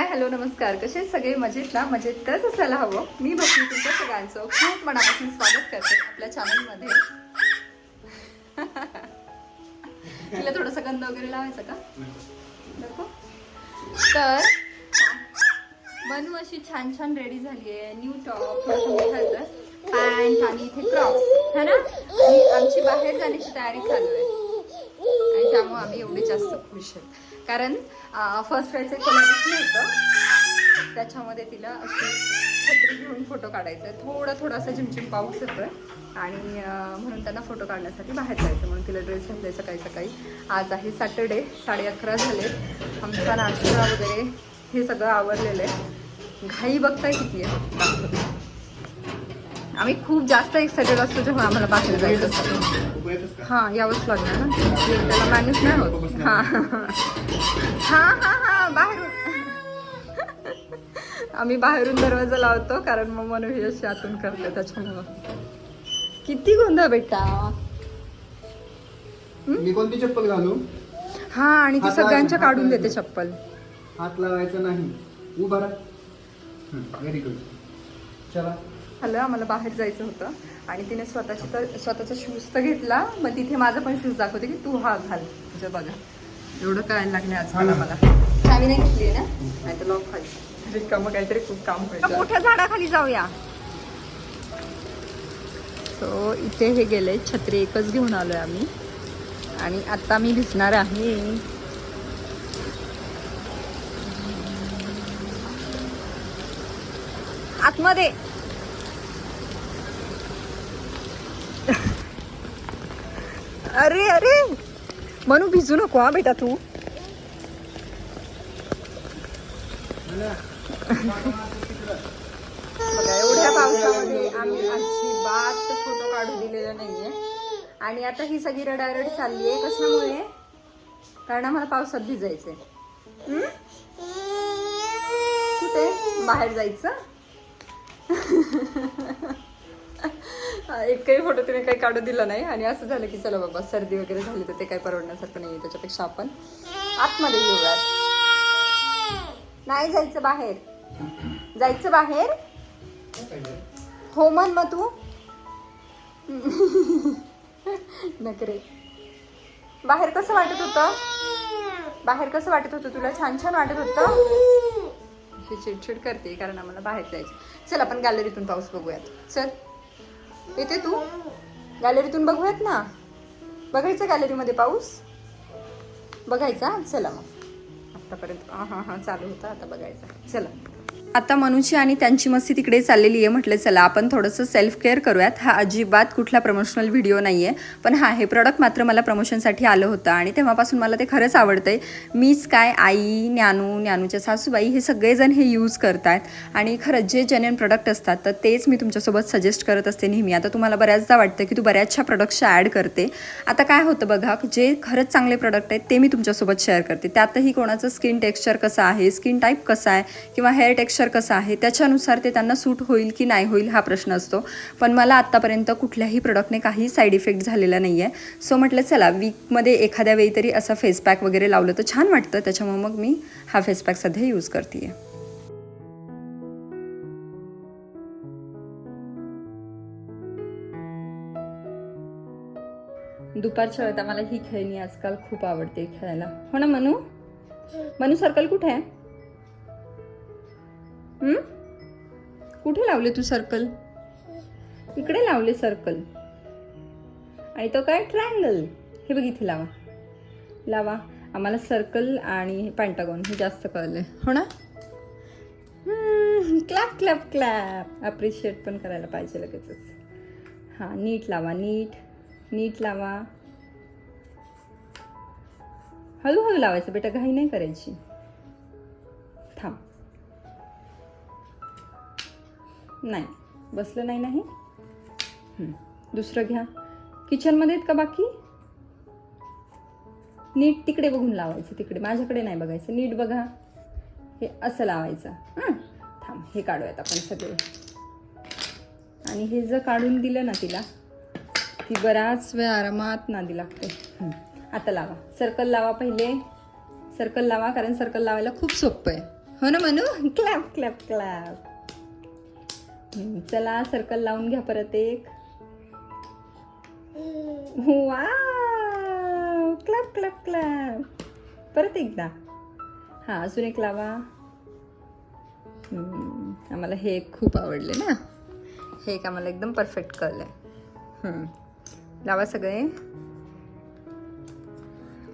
Hi hello नमस्कार. कसे सगळे? मजेत ना? मजेतच असायला हवं. मी बघते तुमच्या सगळ्यांचं. खूप मनापासून स्वागत करते आपल्या चॅनलमध्ये तिला थोडंसं गंध वगैरे लावायचं का? नको? तर बनू अशी छान छान रेडी झाली आहे न्यू टॉप पॅन्ट आणि इथे क्रॉप है ना? आमची बाहेर जाण्याची तयारी चालू आहे. आणि त्यामुळे आम्ही एवढे जास्त खुश आहेत. कारण फर्स्ट प्राईज एक नव्हतं. होतं त्याच्यामध्ये तिला अशी छत्री घेऊन फोटो काढायचा आहे थोडा थोडासा झिमझिम पाऊस येतोय. आणि म्हणून त्यांना फोटो काढण्यासाठी बाहेर जायचं. म्हणून तिला ड्रेस घातलाय सकाळी सकाळी. आज आहे सॅटर्डे साडे अकरा झाले. आमचा नाश्ता वगैरे हे सगळं आवरलेलं आहे. घाई बघताय किती आहे? आम्ही खूप जास्त एक्साइटेड असतो जेव्हा आम्हाला बाहेर जायचं असतं. हा यावंच लागणार ना. त्याला मॅनेज नाही होत. हा. हा हा हा बाहेरून. आम्ही बाहेरून दरवाजा लावतो कारण मग मनू ही अशी आतून करते त्याच्यामुळं. किती गोंधळ बेटा. मी कोणती चप्पल घालू? हा आणि ती सगळ्यांच्या काढून देते. चप्पल. हात लावायचा नाही. उभा राहा. व्हेरी गुड चला. हॅलो आम्हाला बाहेर जायचं होतं. आणि तिने स्वतःची तर स्वतःचा शूज तर घेतला मग तिथे माझा पण शूज दाखवते की तू हा घाल. म्हणजे बघा. एवढं कळायला लागले आजकाल हा. आम्हाला चावी नाही घेतली ना? नाही तर लॉक खाली. रिकाम काहीतरी खूप काम व्हायचं मोठ्या झाडाखाली जाऊया. सो इथे हे गेले छत्री एकच घेऊन आलोय आम्ही. आणि आता मी भिजणार आहे. आतमध्ये. अरे अरे! मनू भिजू नको हा बेटा तू. एवढ्या पावसामध्ये आम्ही अजिबात फोटो काढू दिलेला नाहीये. आणि आता ही सगळी रडारड चालली आहे कशामुळे कारण आम्हाला पावसात भिजायचंय. कुठे? बाहेर जायचं? एकही फोटो तिने काही काढू दिला नाही. आणि असं झालं की चला बाबा सर्दी वगैरे झाली तर ते काही परवडण्यासारखं नाही त्याच्यापेक्षा आपण आतमध्ये येऊयात नाही जायचं बाहेर. जायचं बाहेर? हो म्हण मग तू. नकरे बाहेर कसं वाटत होतं? बाहेर कसं वाटत होतं तुला? छान छान वाटत होतं? अशी चिडचिड करते कारण आम्हाला बाहेर जायचं. चल आपण गॅलरीतून पाऊस बघूयात. चल. येते तू? गॅलरीतून बघूयात ना. बघायचं गॅलरीमध्ये पाऊस? बघायचा? चला मग. आतापर्यंत हां हां हां चालू होता. आता बघायचा. चला. आता मनुची आणि त्यांची मस्ती तिकडे चाललेली आहे म्हटलं चला आपण थोडंसं सेल्फ केअर करूयात. हा अजिबात कुठला प्रमोशनल व्हिडिओ नाही आहे पण हा हे प्रॉडक्ट मात्र मला प्रमोशनसाठी आलं होतं आणि तेव्हापासून मला ते खरंच आवडतं आहे मीच काय आई ज्ञानू ज्ञानूच्या सासूबाई हे सगळेजण हे यूज करतात आणि खरंच जे जेन्युन प्रोडक्ट असतात तर तेच मी तुमच्यासोबत सजेस्ट करत असते नेहमी. आता तुम्हाला बऱ्याचदा वाटतं की तू बऱ्याचशा प्रॉडक्ट्सच्या ॲड करते. आता काय होतं बघा जे खरंच चांगले प्रोडक्ट आहेत ते मी तुमच्यासोबत शेअर करते. त्यातही कोणाचं स्किन टेक्स्चर कसं आहे स्किन टाईप कसा आहे किंवा हेअर टेक्स्चर कसं आहे त्याच्यानुसार ते त्यांना सूट होईल की नाही होईल हा प्रश्न असतो. पण मला आत्तापर्यंत कुठल्याही प्रोडक्टने काही साईड इफेक्ट झालेला नाही आहे सो म्हटलं चला वीकमध्ये एखाद्या वेळी तरी असं फेस पॅक वगैरे लावलं तर छान वाटतं. त्याच्यामुळे मग मी हा फेस पॅक सध्या यूज करते आहे दुपारच्या वेळेत आम्हाला ही खेळणी आजकाल खूप आवडते खेळायला. हो ना मनू? मनू सर्कल कुठे आहे? कुठे लावले तू सर्कल इकडे लावले सर्कल आणि तो काय? ट्रायंगल हे बघ इथे लावा. लावा. आम्हाला सर्कल आणि पॅन्टागॉन हे जास्त कळलंय. हो ना? क्लॅप क्लॅप क्लॅप अप्रिशिएट पण करायला पाहिजे लगेचच. हां नीट लावा नीट. नीट लावा. हळूहळू लावायचं बेटा घाई नाही करायची. नाही. बसलं नाही नाही दुसरं घ्या. किचनमध्ये आहेत का बाकी? नीट तिकडे बघून लावायचं तिकडे. माझ्याकडे नाही बघायचं. नीट बघा. हे असं लावायचं. हां? थांब हे काढूयात आपण सगळे. आणि हे जर काढून दिलं ना तिला ती बराच वेळ आरामात नादी लागते. आता लावा. सर्कल लावा पहिले. सर्कल लावा कारण सर्कल लावायला खूप सोपं आहे. हो ना म्हणू क्लॅप क्लॅप क्लॅप. चला सर्कल लावून घ्या परत एक. वा क्लॅप क्लॅप क्लॅप परत एकदा. हां अजून एक लावा. आम्हाला हे खूप आवडले ना. हे एक आम्हाला एकदम परफेक्ट कळलं आहे. लावा सगळे.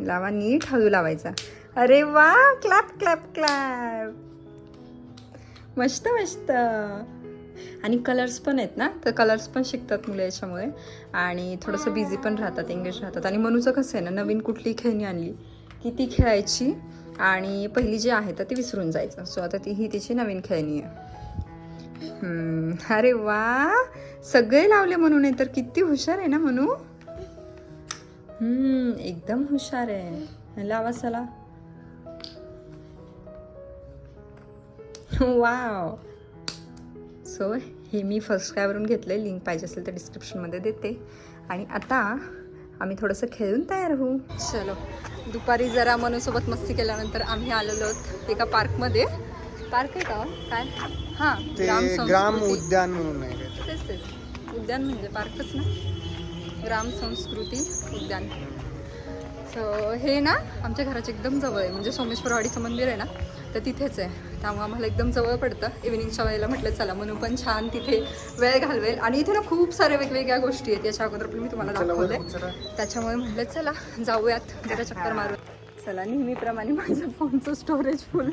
लावा नीट हळू लावायचा. अरे वा क्लॅप क्लॅप क्लॅप मस्त मस्त. आणि कलर्स पण आहेत ना तर कलर्स पण शिकतात मुलं याच्यामुळे. आणि थोडंसं बिझी पण राहतात एंगेज राहतात. आणि मनूचं कसं आहे ना नवीन कुठली खेळणी आणली की ती खेळायची आणि पहिली जी आहे तर ती विसरून जायचं. सो आता ती ही तिची नवीन खेळणी आहे. अरे वा! सगळे लावले म्हणून आहे तर किती हुशार आहे ना म्हणू हम्म एकदम हुशार आहे. लावा चला. वाव! सो हे मी फर्स्ट क्रायवरून घेतलं आहे लिंक पाहिजे असेल तर डिस्क्रिप्शनमध्ये देते. आणि आता आम्ही थोडंसं खेळून तयार होऊ. चलो दुपारी जरा मनूसोबत मस्ती केल्यानंतर आम्ही आलेलो आहोत एका पार्कमध्ये पार्क आहे का? काय? हां ते ग्राम. उद्यान म्हणून. तेच तेच. उद्यान म्हणजे पार्कच ना? ग्राम संस्कृती उद्यान. सो हे ना आमच्या घराच्या एकदम जवळ आहे. म्हणजे सोमेश्वरवाडीचं मंदिर आहे ना? तर तिथेच आहे. त्यामुळे आम्हाला एकदम जवळ पडतं. इव्हिनिंगच्या वेळेला म्हटलं चला म्हणून पण छान तिथे वेळ घालवेल. आणि इथे ना खूप साऱ्या वेगवेगळ्या गोष्टी आहेत. याच्या अगोदर पण मी तुम्हाला दाखवले. त्याच्यामुळे म्हटलं चला जाऊयात. जरा चक्कर मारू चला नेहमीप्रमाणे माझ्या फोनचं स्टोरेज फुल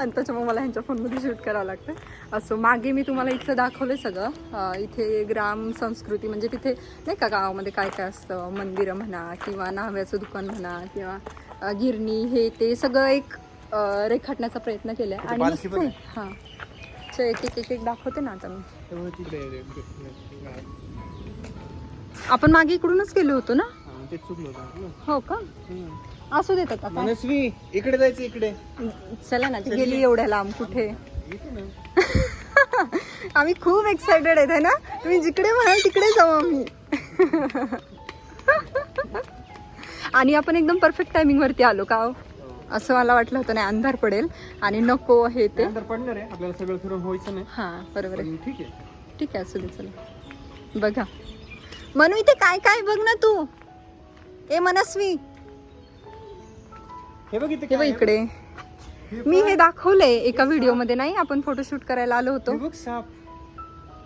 आणि त्याच्यामुळे मला ह्यांच्या फोनमध्ये शूट करावं लागतं. असं मागे मी तुम्हाला इथलं दाखवलं सगळं. इथे ग्राम संस्कृती म्हणजे तिथे नाही का गावामध्ये काय काय असतं? मंदिरं म्हणा किंवा न्हाव्याचं दुकान म्हणा किंवा गिरणी हे ते सगळं एक रेखाटण्याचा प्रयत्न केला आहे आणि मस्त आहे. हां. एक एक एक एक दाखवते ना आता मी. आपण मागे इकडूनच गेलो होतो ना? हा, चुकलं. हो का. असू देतात आता मनस्वी इकडे जायचं इकडे. चला ना ती गेली एवढ्या लांब कुठे? ना. आम्ही खूप एक्सायटेड आहेत है ना? तुम्ही जिकडे म्हणाल तिकडे जाऊ आम्ही. आणि आपण एकदम परफेक्ट टायमिंग वरती आलो का? हो? असं मला वाटलं होतं नाही अंधार पडेल. आणि नको हे ते. त्यानंतर पडणार आहे. आपल्याला सगळं फिरून व्हायचं नाही. हा बरोबर आहे. ठीक आहे. ठीक आहे असू दे चला. बघा. मनू इथे काय काय बघ ना तू? ए मनस्वी. हे बघ इथे हे बघ काय? इकडे. मी. हे दाखवलंय एका व्हिडिओमध्ये नाही? आपण फोटोशूट करायला आलो होतो. हे बघ साप.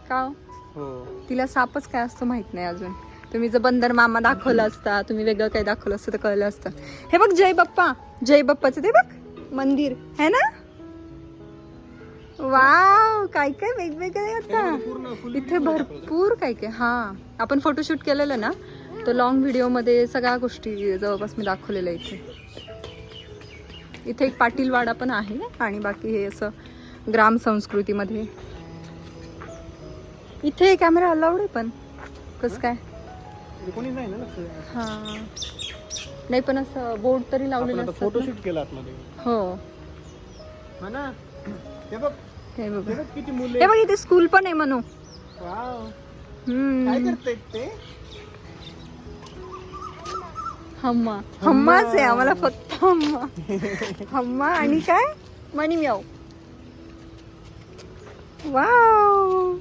का हो? हो. तिला सापच काय असतो माहीत नाही अजून. तुम्ही जर बंदर मामा दाखवला असता तुम्ही वेगळं काही दाखवलं असतं तर कळलं असतं. हे बघ जय बाप्पा जय बाप्पाचं ते बघ मंदिर है ना? वाव काय काय वेगवेगळे आता. इथे. भरपूर काय काय हा. आपण फोटोशूट केलेलं ना तर लॉंग व्हिडिओमध्ये सगळ्या गोष्टी जवळपास मी दाखवलेल्या इथे. इथे एक पाटील वाडा पण आहे आणि बाकी हे असं ग्राम संस्कृतीमध्ये. इथे कॅमेरा अलाउड आहे पण. कसं काय? कोणी नाही ना लक्ष. हा. नाही पण असं बोर्ड तरी लावलेलं आता असतात ना. फोटोशूट केला आतमध्ये. हो. हा ना? हे बघ. हे बघ. बघ किती मुले हे बघ इथे स्कूल पण आहे म्हणू. वाव. काय हम्म करतायत ते? हम्मा. हम्माच आहे आम्हाला फक्त हम्मा. हम्मा आणि काय? मनी म्याऊ वाव.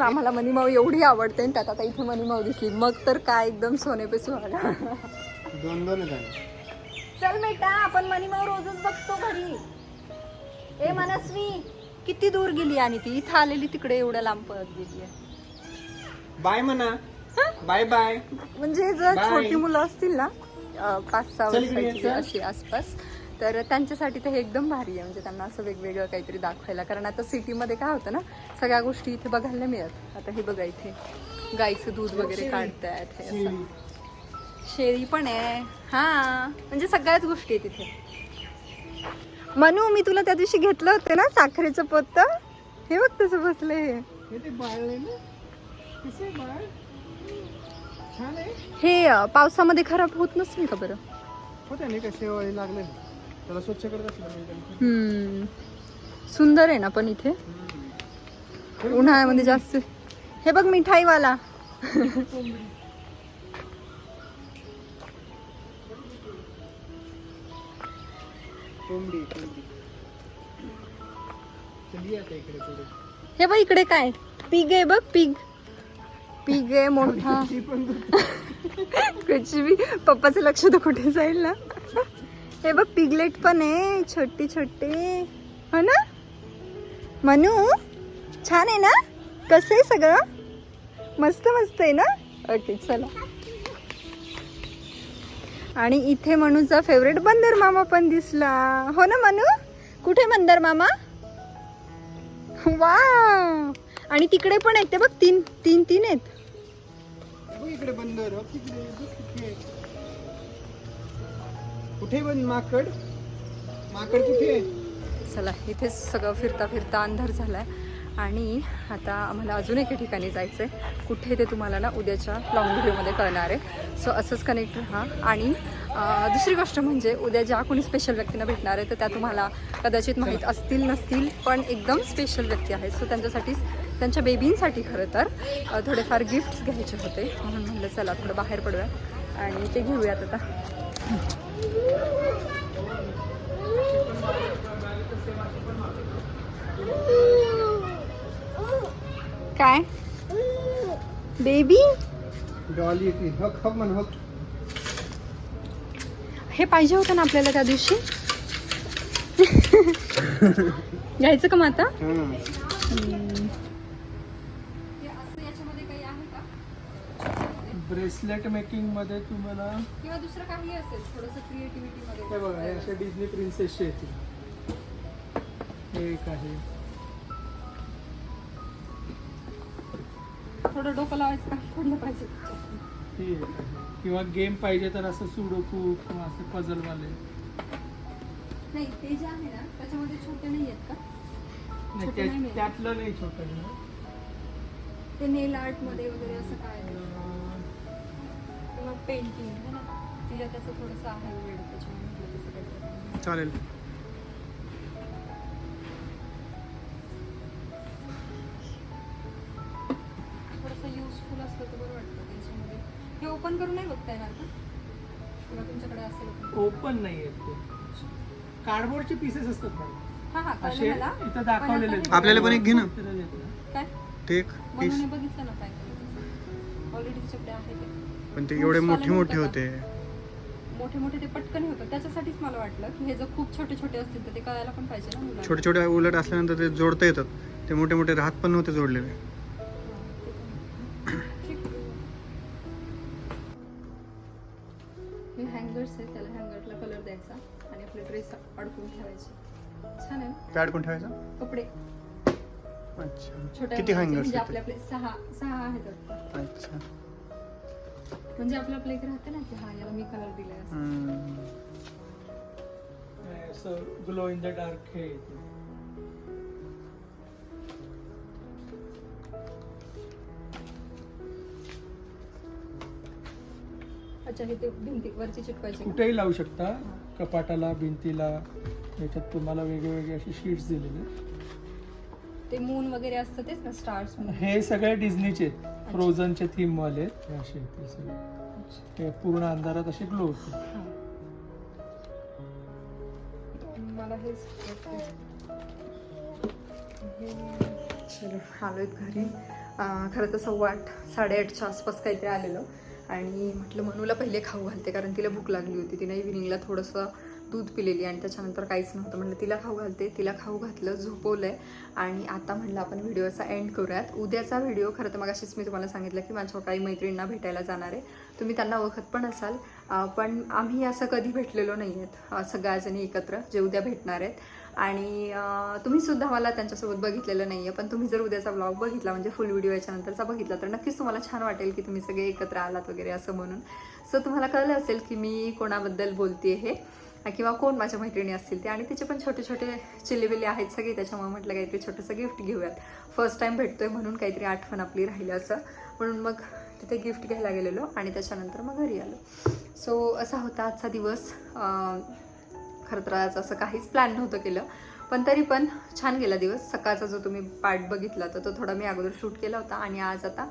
आम्हाला मनीमाऊ एवढी आवडते त्यात आता इथे मनीमाऊ दिसली. मग तर काय एकदम सोने पे सुहागा दोन दोन चल बेटा आपण मनीमाऊ रोजच बघतो घरी. ए मनस्वी किती दूर गेली आणि ती? इथं आलेली तिकडे एवढ्या लांब पळत गेली बाय म्हणा. Bye bye. म्हणजे जर Bye. छोटी मुलं असतील ना अं, पाच सहा चल इकडे वर्षाची अशी आसपास तर त्यांच्यासाठी तर हे एकदम भारी आहे. म्हणजे त्यांना असं वेगवेगळं काहीतरी दाखवायला. कारण आता सिटीमध्ये काय होतं ना सगळ्या गोष्टी इथे बघायला नाही मिळत. आता हे बघा इथे. गाईचं दूध वगैरे काढतायत हे असं. शेळी. पण आहे. हा म्हणजे सगळ्याच गोष्टी आहेत तिथे मनू मी तुला त्या दिवशी घेतलं होतं ना साखरेचं पोत. हे बघ तसं बसले हे. ते बाळ आहे ना. कसे बाळ? छान आहे. हे अं, पावसामध्ये खराब होत नसेल का बरं? होते नाही कसे लागले त्याला स्वच्छ करत असलं मी त्यांचं. हम्म. सुंदर आहे ना पण इथे. उन्हाळ्यामध्ये जास्त. हे बघ मिठाईवाला. कोंबडी कोंबडी. चली आता इकडे पुढे. हे बघ इकडे काय? पिग आहे बघ पिग. पिग आहे मोठा कुछ भी पप्पाचं लक्ष तर कुठे जाईल ना? हे बघ पिगलेट पण आहे. छोटी छोटे. हो ना? मनू छान आहे ना? कसं आहे सगळं? मस्त मस्त आहे ना? ओके चला. आणि इथे मनूचा फेवरेट बंदर मामा पण दिसला. हो ना मनू? कुठे बंदर मामा? वा आणि तिकडे पण आहेत. ते बघ तीन तीन तीन आहेत. इकडे बंदर बघ तिकडे बघ तिकडे. कुठे बंद माकड? माकड कुठे? चला इथेच सगळं फिरता फिरता अंधार झालाय. आणि आता आम्हाला अजून एका ठिकाणी जायचं आहे कुठे ते तुम्हाला ना उद्याच्या लॉंग व्हिडिओमध्ये कळणार आहे. सो असंच कनेक्ट राहा. आणि दुसरी गोष्ट म्हणजे उद्या ज्या कोणी स्पेशल व्यक्तींना भेटणार आहे तर त्या तुम्हाला कदाचित माहीत असतील नसतील पण एकदम स्पेशल व्यक्ती आहेत. सो त्यांच्यासाठीच त्यांच्या बेबींसाठी खरं तर थोडेफार गिफ्ट्स घ्यायचे होते. म्हणून म्हणलं चला थोडं बाहेर पडूया आणि ते घेऊयात आता. काय? बेबी हे पाहिजे होतं ना आपल्याला त्या दिवशी? घ्यायचं का मग आता हां ब्रेसलेट मेकिंगमध्ये तुम्हाला किंवा दुसरं काही असेल थोडंसं क्रिएटिव्हिटी हे मध्ये बघा हे अशा डिझनी प्रिन्सेसचे येतील हे एक आहे. थोडं डोकं लावायचं का? पडलं पाहिजे. ही एक आहे. किंवा गेम पाहिजे तर असं सुडोकू किंवा असे पझलवाले नाही ते जे आहे ना त्याच्यामध्ये छोटे नाही आहेत का? नाही छोटे त्या- नाही मिळत. त्यातलं नाही छोटं ना. ते नेल आर्टमध्ये वगैरे असं काय आहे? किंवा पेंटिंग है ना? तिला त्याचं थोडंसं आहे वेळ त्याच्यामुळे म्हटलं तसं काहीतरी. चालेल. थोडंसं युजफुल असलं तर बरं वाटतं त्याच्यामध्ये. हे ओपन करून नाही बघता येणार का किंवा तुमच्याकडे असेल open? ओपन नाही आहेत ते. कार्डबोर्डचे पीसेस असतात मॅडम हा हा असे कळलं मला. इथं पण दाखवलेले आता आहेत. हे आपल्याला पण एक घे ना. काय? ते एक पीस म्हणून बघितलं ना काय करायचं. ऑलरेडी तिच्याकडे आहे ते. पण ते एवढे मोठे मोठे होते मोठे मोठे ते पटकन होतं. त्याच्यासाठीच मला वाटलं की हे जर खूप छोटे छोटे असतील तर ते कळायला पण पाहिजे ना. छोटे छोटे उलट असल्यानंतर ते जोडता येतात. ते मोठे मोठे राहत पण नव्हते जोडलेले. हा. हे हँगर्स आहेत त्याला हँगरला कलर द्यायचा आणि आपले ड्रेस अडकून ठेवायचे. छान आहे ना? पॅड कोण ठेवायचा? कपडे. अच्छा. किती हँगर्स म्हणजे आपले आपले सहा सहा आहेत. अच्छा. म्हणजे आपलं आपलं एक राहतं ना की हा याला मी कलर दिलाय असं. हम्म. असं ग्लो इन द डार्क हे येते. अच्छा हे ते भिंती वरची चिटकायचे का? कुठेही लावू शकता कपाटाला भिंतीला याच्यात तुम्हाला वेगळे वेगळे असे शीट्स दिलेले ते मून वगैरे असतं तेच ना स्टार्स हे सगळे डिझनीचे फ्रोझनचे थीम वाले आहेत. हे असे येतील सगळे. हे पूर्ण अंधारात असे ग्लो होते. मला हेच चलो आलोय घरी खरं तर सव्वा आठ साडेआठच्या आसपास काहीतरी आलेलो. आणि म्हटलं मनूला पहिले खाऊ घालते कारण तिला भूक लागली होती. तिने इव्हिनिंगला थोडंसं दूध पिलेली आणि त्याच्यानंतर काहीच नव्हतं. म्हटलं तिला खाऊ घालते. तिला खाऊ घातलं झोपवलं आहे आणि आता म्हटलं आपण व्हिडिओचा एंड करूयात. उद्याचा व्हिडिओ खरं तर मग अशीच मी तुम्हाला सांगितलं की माझ्या काही मैत्रिणींना भेटायला जाणार आहे. तुम्ही त्यांना ओळखत पण असाल. पण आम्ही असं कधी भेटलेलो नाही आहेत सगळ्याजणी एकत्र जे उद्या भेटणार आहेत. आणि तुम्हीसुद्धा तुम्ही सुद्धा मला त्यांच्यासोबत बघितलेलं नाही आहे पण तुम्ही जर उद्याचा ब्लॉग बघितला म्हणजे फुल व्हिडिओ याच्यानंतरचा बघितला तर नक्कीच तुम्हाला छान वाटेल की तुम्ही सगळे एकत्र आलात वगैरे असं म्हणून. सो तुम्हाला कळलं असेल की मी कोणाबद्दल बोलते हे. किंवा कोण माझ्या मैत्रिणी असतील ते. आणि तिचे पण छोटे छोटे चिल्लेबिल्ले आहेत सगळे त्याच्यामुळे म्हटलं काहीतरी छोटंसं गिफ्ट घेऊयात. फर्स्ट टाईम भेटतोय म्हणून काहीतरी आठवण आपली राहिली असं. म्हणून मग तिथे गिफ्ट घ्यायला गेलेलो आणि त्याच्यानंतर मग घरी आलो. सो असा होता आजचा दिवस. खरं तर आज असं काहीच प्लॅन नव्हतं केलं. पण तरी पण छान गेला दिवस. सकाळचा जो तुम्ही पार्ट बघितला तर तो थोडा मी अगोदर शूट केला होता आणि आज आता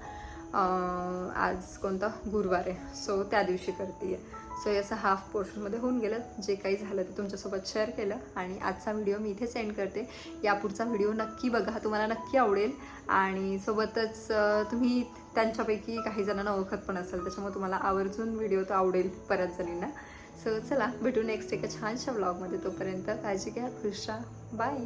आज कोणता? गुरुवार आहे. सो त्या दिवशी करते सो असं हाफ पोर्शनमध्ये होऊन गेलं. जे काही झालं ते तुमच्यासोबत शेअर केलं आणि आजचा व्हिडिओ मी इथे सेंड करते. या पुढचा व्हिडिओ नक्की बघा. तुम्हाला नक्की आवडेल. आणि सोबतच तुम्ही त्यांच्यापैकी काही जणांना ओळखत पण असेल. त्याच्यामुळे तुम्हाला आवर्जून व्हिडिओ तो आवडेल परत जणींना. सो चला भेटू नेक्स्ट एका छानशा ब्लॉगमध्ये तोपर्यंत काळजी घ्या. खुश राहा. बाय